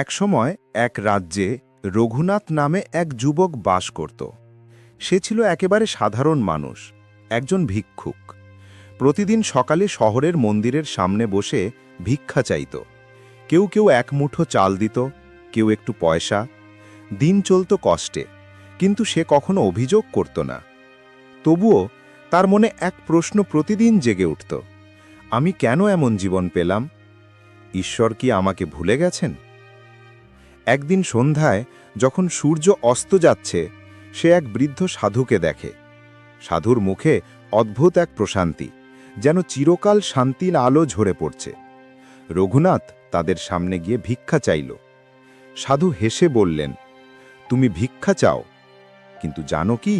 একসময় এক রাজ্যে রঘুনাথ নামে এক যুবক বাস করত। সে ছিল একেবারে সাধারণ মানুষ, একজন ভিক্ষুক। প্রতিদিন সকালে শহরের মন্দিরের সামনে বসে ভিক্ষা চাইত। কেউ কেউ এক মুঠো চাল দিত, কেউ একটু পয়সা। দিন চলত কষ্টে, কিন্তু সে কখনো অভিযোগ করত না। তবুও তার মনে এক প্রশ্ন প্রতিদিন জেগে উঠত, আমি কেন এমন জীবন পেলাম? ঈশ্বর কি আমাকে ভুলে গেছেন? একদিন সন্ধ্যায় যখন সূর্য অস্ত যাচ্ছে, সে এক বৃদ্ধ সাধুকে দেখে। সাধুর মুখে অদ্ভুত এক প্রশান্তি, যেন চিরকাল শান্তির আলো ঝরে পড়ছে। রঘুনাথ তাদের সামনে গিয়ে ভিক্ষা চাইল। সাধু হেসে বললেন, তুমি ভিক্ষা চাও, কিন্তু জানো কি,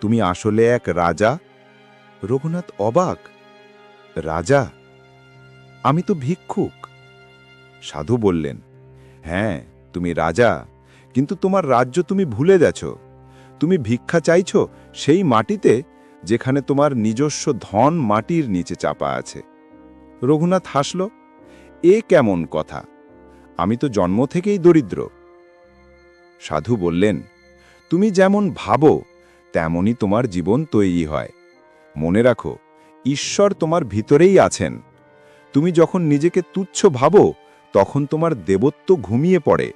তুমি আসলে এক রাজা? রঘুনাথ অবাক, রাজা? আমি তো ভিক্ষুক। সাধু বললেন হ্যাঁ তুমি রাজা, কিন্তু তোমার রাজ্য তুমি ভুলে গেছ। তুমি ভিক্ষা চাইছ সেই মাটিতে যেখানে তোমার নিজস্ব ধন মাটির নিচে চাপা আছে। রঘুনাথ হাসল, এ কেমন কথা? আমি তো জন্ম থেকেই দরিদ্র। সাধু বললেন, তুমি যেমন ভাবো, তেমনই তোমার জীবন তৈরি হয়। মনে রাখো, ঈশ্বর তোমার ভিতরেই আছেন। তুমি যখন নিজেকে তুচ্ছ ভাবো, তখন তোমার দেবত্ব ঘুমিয়ে পড়ে।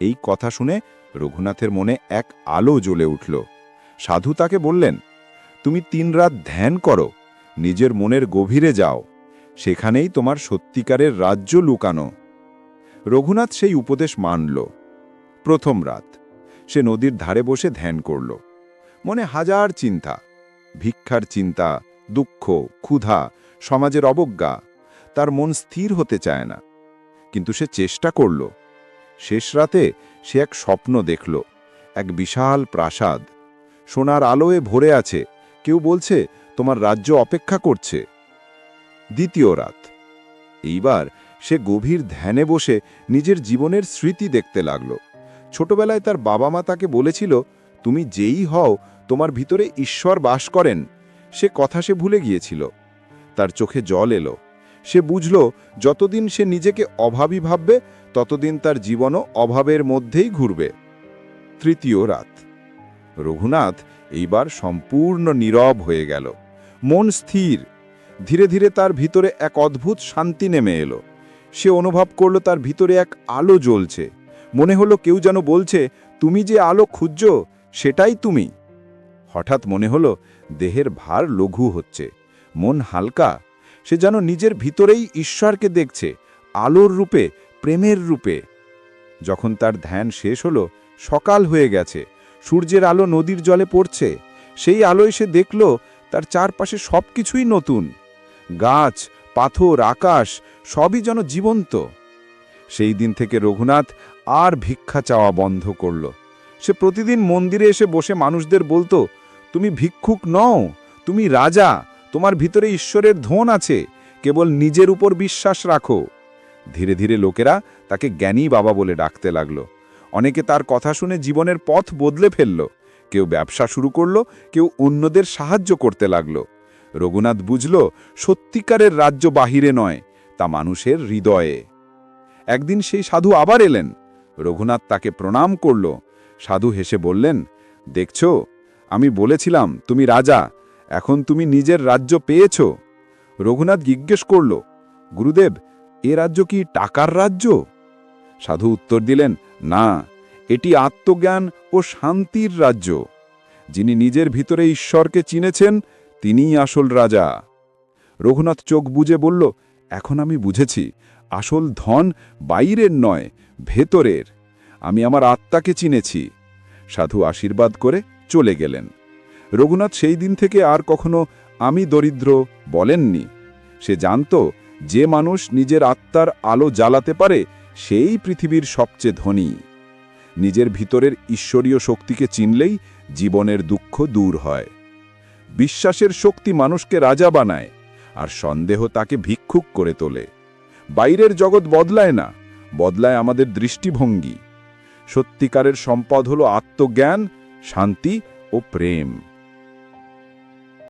এই কথা শুনে রঘুনাথের মনে এক আলো জ্বলে উঠল। সাধু তাকে বললেন, তুমি তিন রাত ধ্যান করো, নিজের মনের গভীরে যাও, সেখানেই তোমার সত্যিকারের রাজ্য লুকানো। রঘুনাথ সেই উপদেশ মানল। প্রথম রাত, সে নদীর ধারে বসে ধ্যান করল। মনে হাজার চিন্তা, ভিক্ষার চিন্তা, দুঃখ, ক্ষুধা, সমাজের অবজ্ঞা, তার মন স্থির হতে চায় না। কিন্তু সে চেষ্টা করল। শেষ রাতে সে এক স্বপ্ন দেখল, এক বিশাল প্রাসাদ। সোনার আলোয় ভরে আছে, কেউ বলছে তোমার রাজ্য অপেক্ষা করছে। দ্বিতীয় রাত। এইবার সে গভীর ধ্যানে বসে নিজের জীবনের স্মৃতি দেখতে লাগল। ছোটবেলায় তার বাবা মা তাকে বলেছিল, তুমি যেই হও, তোমার ভিতরে ঈশ্বর বাস করেন। সে কথা সে ভুলে গিয়েছিল। তার চোখে জল এলো। সে বুঝল, যতদিন সে নিজেকে অভাবী ভাববে ততদিন তার জীবনও অভাবের মধ্যেই ঘুরবে। তৃতীয় রাত। রঘুনাথ এইবার সম্পূর্ণ নীরব হয়ে গেল। মন স্থির। ধীরে ধীরে তার ভিতরে এক অদ্ভুত শান্তি নেমে এলো। সে অনুভব করল তার ভিতরে এক আলো জ্বলছে। মনে হলো কেউ যেন বলছে, তুমি যে আলো খুঁজছ, সেটাই তুমি। হঠাৎ মনে হলো দেহের ভার লঘু হচ্ছে। মন হালকা। সে যেন নিজের ভিতরেই ঈশ্বরকে দেখছে। আলোর রূপে প্রেমের রূপে। যখন তার ধ্যান শেষ হলো, সকাল হয়ে গেছে, সূর্যের আলো নদীর জলে পড়ছে, সেই আলোয় সে দেখল তার চারপাশে সব কিছুই নতুন। গাছ, পাথর, আকাশ, সবই যেন জীবন্ত। সেই দিন থেকে রঘুনাথ আর ভিক্ষা চাওয়া বন্ধ করল। সে প্রতিদিন মন্দিরে এসে বসে মানুষদের বলতো, তুমি ভিক্ষুক নও, তুমি রাজা, তোমার ভিতরে ঈশ্বরের ধন আছে, কেবল নিজের উপর বিশ্বাস রাখো। ধীরে ধীরে লোকেরা তাকে জ্ঞানী বাবা বলে ডাকতে লাগল। অনেকে তার কথা শুনে জীবনের পথ বদলে ফেলল। কেউ ব্যবসা শুরু করল, কেউ অন্যদের সাহায্য করতে লাগল। রঘুনাথ বুঝল, সত্যিকারের রাজ্য বাহিরে নয়, তা মানুষের হৃদয়ে। একদিন সেই সাধু আবার এলেন। রঘুনাথ তাকে প্রণাম করল। সাধু হেসে বললেন, দেখছ, আমি বলেছিলাম তুমি রাজা, এখন তুমি নিজের রাজ্য পেয়েছ। রঘুনাথ জিজ্ঞেস করল, গুরুদেব এ রাজ্য কি টাকার রাজ্য? সাধু উত্তর দিলেন, না, এটি আত্মজ্ঞান ও শান্তির রাজ্য। যিনি নিজের ভিতরে ঈশ্বরকে চিনেছেন, তিনিই আসল রাজা। রঘুনাথ চোখ বুজে বলল, এখন আমি বুঝেছি, আসল ধন বাইরের নয়, ভেতরের। আমি আমার আত্মাকে চিনেছি। সাধু আশীর্বাদ করে চলে গেলেন। রঘুনাথ সেই দিন থেকে আর কখনো আমি দরিদ্র বলেননি। সে জানত যে মানুষ নিজের আত্মার আলো জ্বালাতে পারে, সেই পৃথিবীর সবচেয়ে ধনী। নিজের ভিতরের ঈশ্বরীয় শক্তিকে চিনলেই জীবনের দুঃখ দূর হয়। বিশ্বাসের শক্তি মানুষকে রাজা বানায়, আর সন্দেহ তাকে ভিক্ষুক করে তোলে। বাইরের জগৎ বদলায় না, বদলায় আমাদের দৃষ্টিভঙ্গি। সত্যিকারের সম্পদ হল আত্মজ্ঞান, শান্তি ও প্রেম।